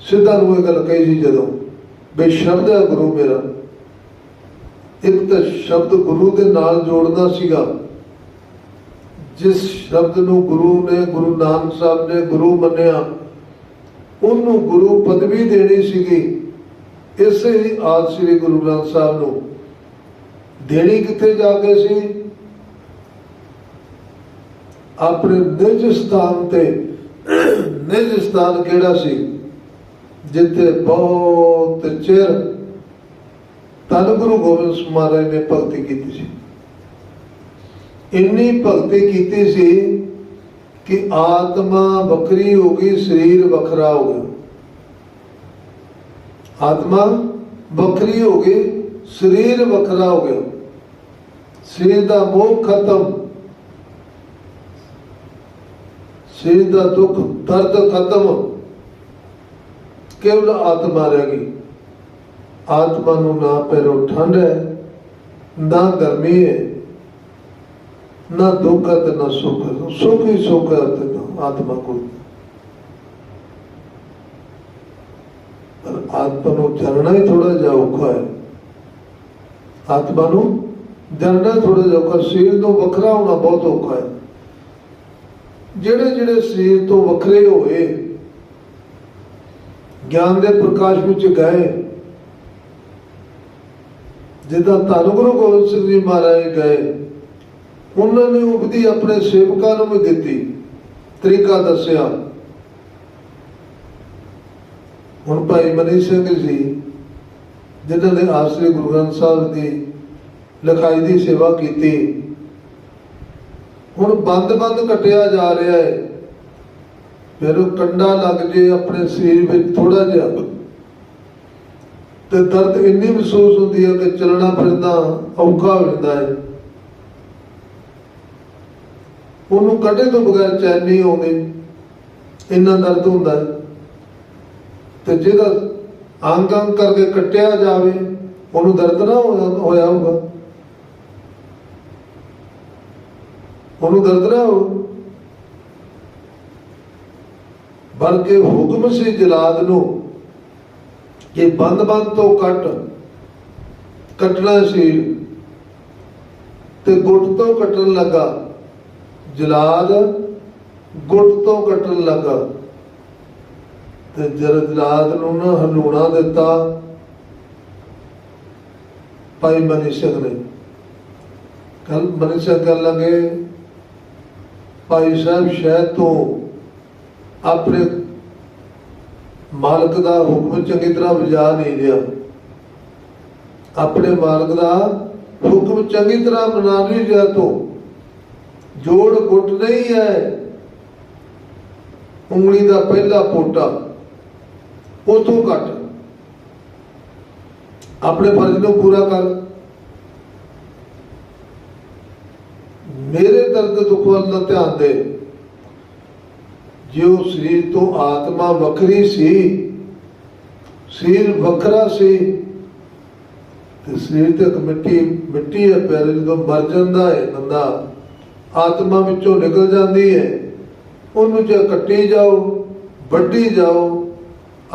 ਸਿੱਧਾ ਨੂੰ ਇਹ ਗੱਲ ਕਹੀ ਸੀ ਜਦੋਂ ਬੇ ਸ਼ਬਦ ਹੈ ਗੁਰੂ ਮੇਰਾ। ਇੱਕ ਤਾਂ ਸ਼ਬਦ ਗੁਰੂ ਦੇ ਨਾਲ ਜੋੜਨਾ ਸੀਗਾ। ਜਿਸ ਸ਼ਬਦ ਨੂੰ ਗੁਰੂ ਨੇ, ਗੁਰੂ ਨਾਨਕ ਸਾਹਿਬ ਨੇ ਗੁਰੂ ਮੰਨਿਆ, ਉਹਨੂੰ ਗੁਰੂ ਪਦਵੀ ਦੇਣੀ ਸੀਗੀ। ਇਸੇ ਹੀ ਆਦ ਸ੍ਰੀ ਗੁਰੂ ਗ੍ਰੰਥ ਸਾਹਿਬ ਨੂੰ। ਦੇਣੀ ਕਿੱਥੇ ਜਾ ਕੇ ਸੀ? ਆਪਣੇ ਨਿਜ ਸਥਾਨ ਤੇ ਨਿਜ ਸਥਾਨ ਕਿਹੜਾ ਸੀ? ਜਿੱਥੇ ਬਹੁਤ ਚਿਰ ਧੰਨ ਗੁਰੂ ਗੋਬਿੰਦ ਸਿੰਘ ਮਹਾਰਾਜ ਨੇ ਭਗਤੀ ਕੀਤੀ ਸੀ। ਇੰਨੀ ਭਗਤੀ ਕੀਤੀ ਸੀ ਕਿ ਆਤਮਾ ਵੱਖਰੀ ਹੋ ਗਈ, ਸਰੀਰ ਵੱਖਰਾ ਹੋ ਗਿਆ। ਆਤਮਾ ਵੱਖਰੀ ਹੋ ਗਈ, ਸਰੀਰ ਵੱਖਰਾ ਹੋ ਗਿਆ। ਸਰੀਰ ਦਾ ਮੋਹ ਖਤਮ। ਸਰੀਰ ਦਾ ਦੁੱਖ, ਦਰਦ ਖਤਮ। ਕੇਵਲ ਆਤਮਾ ਰਹਿ ਗਈ। ਆਤਮਾ ਨੂੰ ਨਾ ਪੈਰੋਂ ਠੰਡ ਹੈ, ਨਾ ਗਰਮੀ ਹੈ, ਨਾ ਦੁੱਖ ਹੈ ਤੇ ਨਾ ਸੁੱਖ। ਹੈ ਸੁੱਖ ਹੀ ਸੁੱਖ ਹੈ ਤੇ ਆਤਮਾ ਕੋਲ ਪਰ ਆਤਮਾ ਨੂੰ ਜਾਣਨਾ ਹੀ ਥੋੜਾ ਜਿਹਾ ਔਖਾ ਹੈ। ਆਤਮਾ ਨੂੰ ਜਾਣਨਾ ਥੋੜਾ ਜਿਹਾ ਔਖਾ, ਸਰੀਰ ਤੋਂ ਵੱਖਰਾ ਹੋਣਾ ਬਹੁਤ ਔਖਾ ਹੈ। ਜਿਹੜੇ ਜਿਹੜੇ ਸਰੀਰ ਤੋਂ ਵੱਖਰੇ ਹੋਏ, ਗਿਆਨ ਦੇ ਪ੍ਰਕਾਸ਼ ਵਿੱਚ ਗਏ, ਜਿੱਦਾਂ ਧੰਨ ਗੁਰੂ ਗੋਬਿੰਦ ਸਿੰਘ ਜੀ ਮਹਾਰਾਜ ਗਏ, ਉਹਨਾਂ ਨੇ ਉਪਦੀ ਆਪਣੇ ਸੇਵਕਾਂ ਨੂੰ ਵੀ ਦਿੱਤੀ, ਤਰੀਕਾ ਦੱਸਿਆ। ਹੁਣ ਭਾਈ ਮਨੀ ਸਿੰਘ ਜੀ, ਜਿਨ੍ਹਾਂ ਨੇ ਆਸਰੇ ਗੁਰੂ ਗ੍ਰੰਥ ਸਾਹਿਬ ਦੀ ਲਿਖਾਈ ਦੀ ਸੇਵਾ ਕੀਤੀ ਹੁਣ ਬੰਦ-ਬੰਦ ਕੱਟਿਆ ਜਾ ਰਿਹਾ ਹੈ। ਜਦੋਂ ਉਹ ਕੰਡਾ ਲੱਗ ਜੇ ਆਪਣੇ ਸਰੀਰ ਵਿੱਚ ਥੋੜਾ ਜਿਹਾ। ਤੇ ਦਰਦ ਇੰਨੀ ਮਹਿਸੂਸ ਹੁੰਦੀ ਹੈ ਕਿ ਚੱਲਣਾ ਫਿਰਨਾ ਔਖਾ ਹੋ ਜਾਂਦਾ ਹੈ। ਉਹਨੂੰ ਕੱਢੇ ਤੋਂ ਬਗੈਰ ਚੈਨ ਨਹੀਂ ਆਉਂਦੀ। ਇੰਨਾ ਦਰਦ ਹੁੰਦਾ ਹੈ। ਤੇ ਜਿਹਦਾ ਅੰਗ ਅੰਗ ਕਰਕੇ ਕੱਟਿਆ ਜਾਵੇ, ਉਹਨੂੰ ਦਰਦ ਨਾ ਹੋਇਆ ਹੋਊਗਾ। ਉਹਨੂੰ ਦਰਦ ਨਾ ਹੋ ਬਲਕਿ ਹੁਕਮ ਸੀ ਜਲਾਦ ਨੂੰ ਕਿ ਬੰਦ ਬੰਦ ਤੋਂ ਕੱਟ ਕੱਟਣਾ ਸੀ ਤੇ ਗੁੱਟ ਤੋਂ ਕੱਟਣ ਲੱਗਾ। ਜਲਾਦ ਗੁੱਟ ਤੋਂ ਕੱਟਣ ਲੱਗਾ। ਤੇ ਜਦ ਜਲਾਦ ਨੂੰ ਨਾ ਹਲੂਣਾ ਦਿੱਤਾ, ਭਾਈ ਮਨੀਸ਼ਕ ਨੇ। ਕੱਲ ਮਨੀਸ਼ਕ ਸਿੰਘ ਕਹਿਣ ਲੱਗੇ ਭਾਈ ਸਾਹਿਬ ਸ਼ਾਇਦ ਤੋਂ ਆਪਣੇ ਮਾਲਕ ਦਾ ਹੁਕਮ ਚੰਗੀ ਤਰ੍ਹਾਂ ਵਜਾ ਨਹੀਂ ਰਿਹਾ। ਆਪਣੇ ਮਾਲਕ ਦਾ ਹੁਕਮ ਚੰਗੀ ਤਰ੍ਹਾਂ ਮਨਾ ਨਹੀਂ ਰਿਹਾ ਤੋਂ। ਜੋੜ ਗੁੱਟ ਨਹੀਂ ਹੈ। ਉਂਗਲੀ ਦਾ ਪਹਿਲਾ ਪੋਟਾ ਉਤੋਂ ਕੱਟ। ਆਪਣੇ ਫਰਜ਼ ਨੂੰ ਪੂਰਾ ਕਰ। ਮੇਰੇ ਦਰਦ ਦੁੱਖ ਵੱਲ ਨਾ ਧਿਆਨ ਦੇ। ਜੇ ਉਹ ਸਰੀਰ ਤੋਂ ਆਤਮਾ ਵੱਖਰੀ ਸੀ, ਸਰੀਰ ਵੱਖਰਾ ਸੀ, ਤੇ ਸਰੀਰ ਤੇ ਇੱਕ ਮਿੱਟੀ ਮਿੱਟੀ ਹੈ, ਪੈਰ ਜਦੋਂ ਮਰ ਜਾਂਦਾ ਹੈ, ਬੰਦਾ ਆਤਮਾ ਵਿੱਚੋਂ ਨਿਕਲ ਜਾਂਦੀ ਹੈ। ਉਹਨੂੰ ਜੇ ਕੱਟੀ ਜਾਓ, ਵੱਢੀ ਜਾਓ,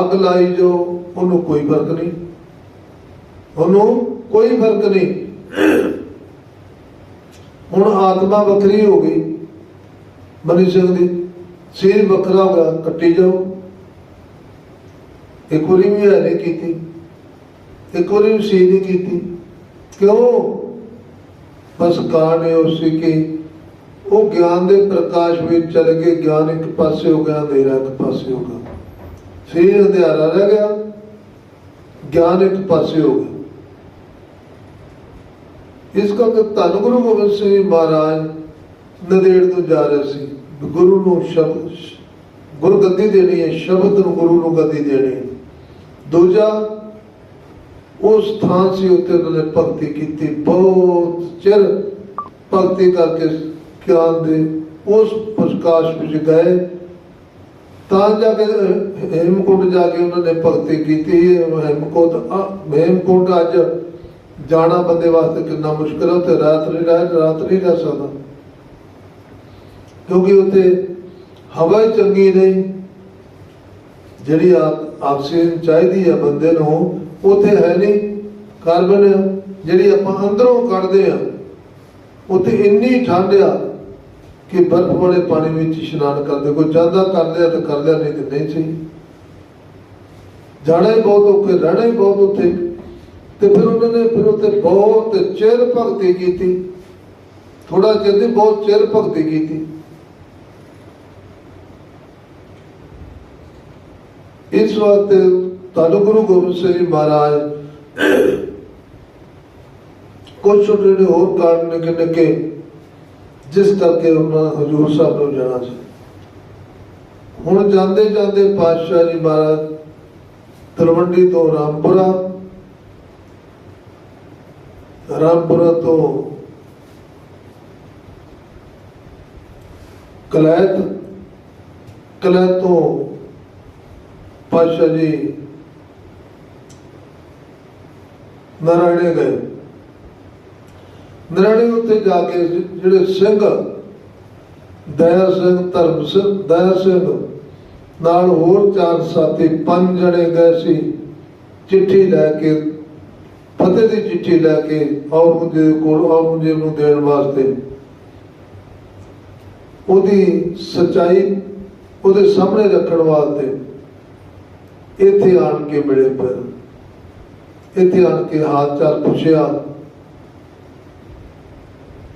ਅੱਗ ਲਾਈ ਜਾਓ, ਉਹਨੂੰ ਕੋਈ ਫ਼ਰਕ ਨਹੀਂ। ਉਹਨੂੰ ਕੋਈ ਫ਼ਰਕ ਨਹੀਂ। ਹੁਣ ਆਤਮਾ ਵੱਖਰੀ ਹੋ ਗਈ। ਮਨੀ ਸਿੰਘ ਦੀ। ਸਰੀਰ ਵੱਖਰਾ ਹੋ ਗਿਆ ਕੱਟੀ ਜਾਓ। ਇੱਕ ਵਾਰੀ ਵੀ ਹੈ ਨਹੀਂ ਕੀਤੀ। ਇੱਕ ਵਾਰੀ ਵੀ ਸੀ ਨਹੀਂ ਕੀਤੀ। ਕਿਉਂ? ਬਸ ਕਾਰਨ ਇਹ ਉਸ ਸੀ ਕਿ ਉਹ ਗਿਆਨ ਦੇ ਪ੍ਰਕਾਸ਼ ਵਿੱਚ ਚਲੇ ਗਏ। ਗਿਆਨ ਇੱਕ ਪਾਸੇ ਹੋ ਗਿਆ ਅੰਧੇਰਾ ਇੱਕ ਪਾਸੇ ਹੋ ਗਿਆ। ਸਰੀਰ ਅੰਧਿਆਰਾ ਰਹਿ ਗਿਆ। ਗਿਆਨ ਇੱਕ ਪਾਸੇ ਹੋ ਗਿਆ। ਇਸ ਕਰਕੇ ਧੰਨ ਗੁਰੂ ਗੋਬਿੰਦ ਸਿੰਘ ਜੀ ਮਹਾਰਾਜ ਨਦੇੜ ਤੋਂ ਜਾ ਰਹੇ ਸੀ ਗੁਰੂ ਨੂੰ ਸ਼ਬਦ ਗੁਰਗੱਦੀ ਦੇਣੀ ਹੈ, ਸ਼ਬਦ ਨੂੰ ਗੁਰੂ ਨੂੰ ਗੱਦੀ ਦੇਣੀ ਦੂਜਾ ਉਸ ਥਾਂ ਸੀ ਉੱਤੇ ਉਹਨਾਂ ਨੇ ਭਗਤੀ ਕੀਤੀ, ਬਹੁਤ ਚਿਰ ਭਗਤੀ ਕਰਕੇ ਗਿਆਨ ਦੇ ਉਸ ਪ੍ਰਕਾਸ਼ ਵਿੱਚ ਗਏ। ਤਾਂ ਜਾ ਕੇ ਹੇਮਕੁੰਡ ਜਾ ਕੇ ਉਹਨਾਂ ਨੇ ਭਗਤੀ ਕੀਤੀ, ਹੇਮਕੁੰਡ, ਅ- ਹੇਮਕੁੰਡ ਅੱਜ ਜਾਣਾ ਬੰਦੇ ਵਾਸਤੇ ਕਿੰਨਾ ਮੁਸ਼ਕਲ ਹੈ ਤੇ ਰਾਤ ਨਹੀਂ ਰਹਿ, ਰਾਤ ਨਹੀਂ ਰਹਿ ਸਕਦਾ। ਕਿਉਂਕਿ ਉੱਥੇ ਹਵਾ ਚੰਗੀ ਨਹੀਂ। ਜਿਹੜੀ ਆ- ਆਕਸੀਜਨ ਚਾਹੀਦੀ ਹੈ ਬੰਦੇ ਨੂੰ, ਉੱਥੇ ਹੈ ਨਹੀਂ। ਕਾਰਬਨ ਜਿਹੜੀ ਆਪਾਂ ਅੰਦਰੋਂ ਕੱਢਦੇ ਆ ਉੱਥੇ ਇੰਨੀ ਠੰਡ ਆ ਕਿ ਬਰਫ਼ ਵਾਲੇ ਪਾਣੀ ਵਿੱਚ ਇਸ਼ਨਾਨ ਕਰਦੇ। ਕੋਈ ਚਾਹਦਾ ਕਰ ਲਿਆ ਤਾਂ ਕਰ ਲਿਆ, ਨਹੀਂ ਤੇ ਨਹੀਂ ਸਹੀ। ਜਾਣਾ ਹੀ ਬਹੁਤ ਔਖੇ, ਰਹਿਣਾ ਹੀ ਬਹੁਤ ਉੱਥੇ। ਤੇ ਫਿਰ ਉਹਨਾਂ ਨੇ ਫਿਰ ਉੱਥੇ ਬਹੁਤ ਚਿਰ ਭਗਤੀ ਕੀਤੀ। ਥੋੜਾ ਚਿਰ ਨਹੀਂ, ਬਹੁਤ ਚਿਰ ਭਗਤੀ ਕੀਤੀ। ਇਸ ਵਾਸਤੇ ਤੁਹਾਨੂੰ ਗੁਰੂ ਗੋਬਿੰਦ ਸਿੰਘ ਜੀ ਮਹਾਰਾਜ ਕੁਝ ਛੋਟੇ ਹੋਰ ਕਾਰਨ ਨਿੱਕੇ ਨਿੱਕੇ, ਜਿਸ ਕਰਕੇ ਉਹਨਾਂ ਹਜੂਰ ਸਾਹਿਬ ਨੂੰ ਜਾਣਾ ਸੀ। ਹੁਣ ਜਾਂਦੇ ਜਾਂਦੇ ਪਾਤਸ਼ਾਹ ਜੀ ਮਹਾਰਾਜ ਤਲਵੰਡੀ ਤੋਂ ਰਾਮਪੁਰਾ ਰਾਮਪੁਰਾ ਤੋਂ ਕਲੈਤ ਕਲੈਤ ਤੋਂ ਪਾਤਸ਼ਾਹ ਜੀ ਨਾਰਾਇਣੇ ਗਏ। ਨਾਰਾਇਣੇ ਉੱਤੇ ਜਾ ਕੇ ਜਿਹੜੇ ਸਿੰਘ, ਦਇਆ ਸਿੰਘ, ਧਰਮ ਸਿੰਘ, ਦਇਆ ਸਿੰਘ ਨਾਲ ਹੋਰ ਚਾਰ ਸਾਥੀ ਪੰਜ ਜਣੇ ਗਏ ਸੀ। ਚਿੱਠੀ ਲੈ ਕੇ ਫਤਿਹ ਦੀ ਚਿੱਠੀ ਲੈ ਕੇ ਔਰੰਗਜ਼ੇਬ ਕੋਲ ਔਰੰਗਜ਼ੇਬ ਨੂੰ ਦੇਣ ਵਾਸਤੇ। ਉਹਦੀ ਸਚਾਈ ਉਹਦੇ ਸਾਹਮਣੇ ਰੱਖਣ ਵਾਸਤੇ ਇੱਥੇ ਆਣ ਕੇ ਮਿਲੇ ਪਰ ਇੱਥੇ ਆਣ ਕੇ ਹਾਲ ਚਾਲ ਪੁੱਛਿਆ।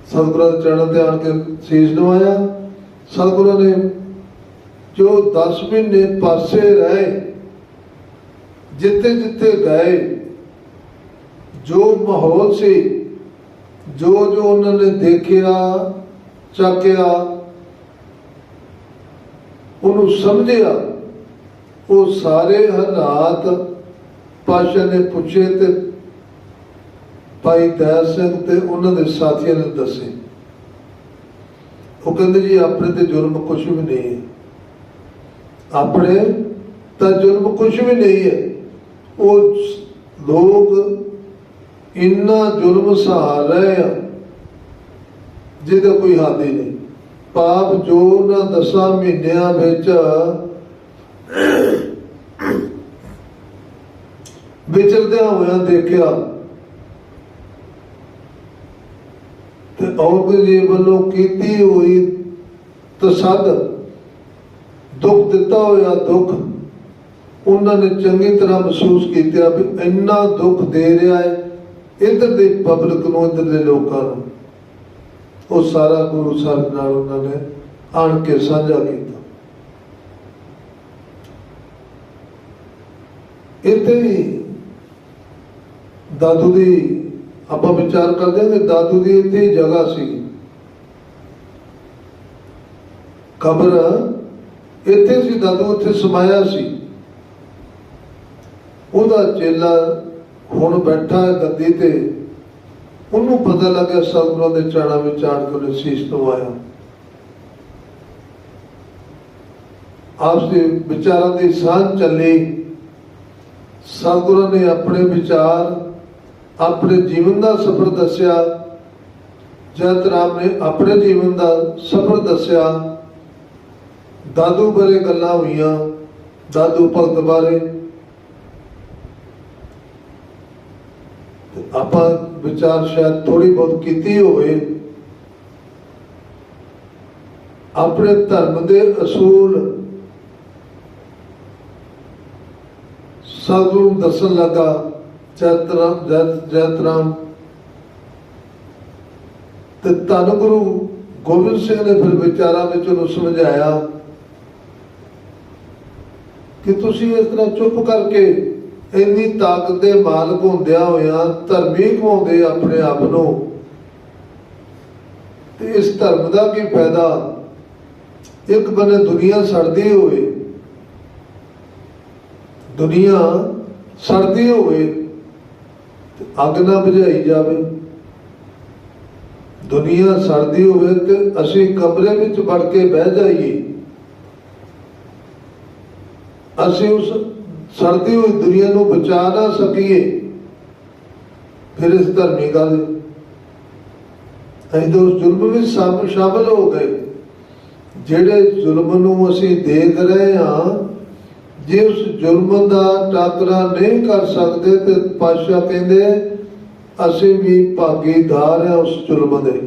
ਸਤਿਗੁਰਾਂ ਦੇ ਚਰਨਾਂ ਤੇ ਆਣ ਕੇ ਸੀਸ ਨਵਾਇਆ। ਸਤਿਗੁਰਾਂ ਨੇ ਜੋ 10 ਮਹੀਨੇ ਪਾਸੇ ਰਹੇ ਜਿੱਥੇ ਜਿੱਥੇ ਗਏ ਜੋ ਮਾਹੌਲ ਸੀ, ਜੋ ਜੋ ਉਹਨਾਂ ਨੇ ਦੇਖਿਆ ਚੱਕਿਆ ਉਹਨੂੰ ਸਮਝਿਆ, ਉਹ ਸਾਰੇ ਹਾਲਾਤ ਪਾਸ਼ਾ ਨੇ ਪੁੱਛੇ ਤੇ ਭਾਈ ਦਇਆ ਸਿੰਘ ਤੇ ਉਹਨਾਂ ਦੇ ਸਾਥੀਆਂ ਨੇ ਦੱਸੇ। ਉਹ ਕਹਿੰਦੇ ਜੀ, ਆਪਣੇ ਤੇ ਜ਼ੁਲਮ ਕੁਝ ਵੀ ਨਹੀਂ ਹੈ। ਆਪਣੇ ਤਾਂ ਜ਼ੁਲਮ ਕੁਝ ਵੀ ਨਹੀਂ ਹੈ। ਉਹ ਲੋਕ ਇੰਨਾ ਜ਼ੁਲਮ ਸਹਾ ਰਹੇ ਆ, ਜਿਹਦਾ ਕੋਈ ਹੱਦ ਹੀ ਨਹੀਂ। ਪਾਪ ਜੋ ਨਾ ਦਸਾਂ ਮਹੀਨਿਆਂ ਵਿੱਚ ਵਿਚਰਦਿਆਂ ਹੋਇਆਂ ਦੇਖਿਆ, ਤੇ ਔਰੰਗਜ਼ੇਬ ਵੱਲੋਂ ਕੀਤੀ ਹੋਈ ਤਸੱਦ, ਦੁੱਖ ਦਿੱਤਾ ਹੋਇਆ ਦੁੱਖ, ਉਹਨਾਂ ਨੇ ਚੰਗੀ ਤਰ੍ਹਾਂ ਮਹਿਸੂਸ ਕੀਤਾ ਵੀ ਇੰਨਾ ਦੁੱਖ ਦੇ ਰਿਹਾ ਹੈ। ਇੱਧਰ ਦੇ ਪਬਲਿਕ ਨੂੰ, ਇੱਧਰ ਦੇ ਲੋਕਾਂ ਨੂੰ, ਉਹ ਸਾਰਾ ਗੁਰੂ ਸਾਹਿਬ ਨਾਲ ਉਹਨਾਂ ਨੇ ਆਣ ਕੇ ਸਾਂਝਾ ਕੀਤਾ। ਇੱਥੇ ਹੀ ਦਾਦੂ ਦੀ, ਆਪਾਂ ਵਿਚਾਰ ਕਰਦੇ ਹਾਂ ਕਿ ਦਾਦੂ ਦੀ ਇੱਥੇ ਜਗ੍ਹਾ ਸੀ। ਕਬਰ, ਇੱਥੇ ਸੀ ਦਾਦੂ, ਉੱਥੇ ਸਮਾਇਆ ਸੀ। ਉਹਦਾ ਚੇਲਾ ਹੁਣ ਬੈਠਾ ਹੈ ਗੱਦੀ ਤੇ, ਉਹਨੂੰ ਪਤਾ ਲੱਗਿਆ ਸਤਿਗੁਰਾਂ ਦੇ ਚੜਾਂ ਵਿੱਚ ਆਣ ਕੇ ਉਹਨੇ ਸੀਸ ਨਵਾਇਆ। ਆਪਸ ਦੇ ਵਿਚਾਰਾਂ ਦੀ ਸਾਂਝ ਚੱਲੀ। ਸਤਿਗੁਰਾਂ ਨੇ ਆਪਣੇ ਵਿਚਾਰ, ਆਪਣੇ ਜੀਵਨ ਦਾ ਸਫ਼ਰ ਦੱਸਿਆ। ਜਤ ਰਾਮ ਨੇ ਆਪਣੇ ਜੀਵਨ ਦਾ ਸਫ਼ਰ ਦੱਸਿਆ, ਦਾਦੂ ਬਾਰੇ ਗੱਲਾਂ ਹੋਈਆਂ, ਦਾਦੂ ਭਗਤ ਬਾਰੇ ਤੇ ਆਪਾਂ ਵਿਚਾਰ ਸ਼ਾਇਦ ਥੋੜੀ ਬਹੁਤ ਕੀਤੀ ਹੋਵੇ। ਆਪਣੇ ਧਰਮ ਦੇ ਅਸੂਲ ਸਾਧੂ ਦੱਸਣ ਲੱਗਾ ਚੈਤਰਾਮ ਜੈਤ ਜੈਤਰਾਮ ਤੇ ਧੰਨ ਗੁਰੂ ਗੋਬਿੰਦ ਸਿੰਘ ਨੇ ਫਿਰ ਵਿਚਾਰਾਂ ਵਿੱਚ ਉਹਨੂੰ ਸਮਝਾਇਆ ਕਿ ਤੁਸੀਂ ਇਸ ਤਰ੍ਹਾਂ ਚੁੱਪ ਕਰਕੇ ਇੰਨੀ ਤਾਕਤ ਦੇ ਮਾਲਕ ਹੁੰਦਿਆਂ ਹੋਇਆਂ ਧਰਮੀ ਕਹਾਉਂਦੇ ਆਪਣੇ ਆਪ ਨੂੰ। ਤੇ ਇਸ ਧਰਮ ਦਾ ਕੀ ਫਾਇਦਾ? ਇੱਕ ਬੰਨੇ ਦੁਨੀਆ ਸੜਦੀ ਹੋਵੇ, ਦੁਨੀਆ ਸੜਦੀ ਹੋਵੇ, ਤੇ ਅੱਗ ਨਾ ਬੁਝਾਈ ਜਾਵੇ। ਦੁਨੀਆ ਸੜਦੀ ਹੋਵੇ ਤੇ ਅਸੀਂ ਕਮਰੇ ਵਿੱਚ ਵੜ ਕੇ ਬਹਿ ਜਾਈਏ। ਅਸੀਂ ਉਸ ਸਰਦੀ ਹੋਈ ਦੁਨੀਆ ਨੂੰ ਬਚਾ ਨਾ ਸਕੀਏ। ਫਿਰ ਇਸ ਧਰਮੀ ਗੱਲ ਅਸੀਂ ਤਾਂ ਉਸ ਜ਼ੁਲਮ ਵਿੱਚ ਸ਼ਾਮ- ਸ਼ਾਮਲ ਹੋ ਗਏ। ਜਿਹੜੇ ਜ਼ੁਲਮ ਨੂੰ ਅਸੀਂ ਦੇਖ ਰਹੇ ਹਾਂ, ਜੇ ਉਸ ਜ਼ੁਲਮ ਦਾ ਟਾਕਰਾ ਨਹੀਂ ਕਰ ਸਕਦੇ ਤੇ ਪਾਸ਼ਾ ਕਹਿੰਦੇ ਅਸੀਂ ਵੀ ਭਾਗੀਦਾਰ ਹਾਂ ਉਸ ਜ਼ੁਲਮ ਦੇ।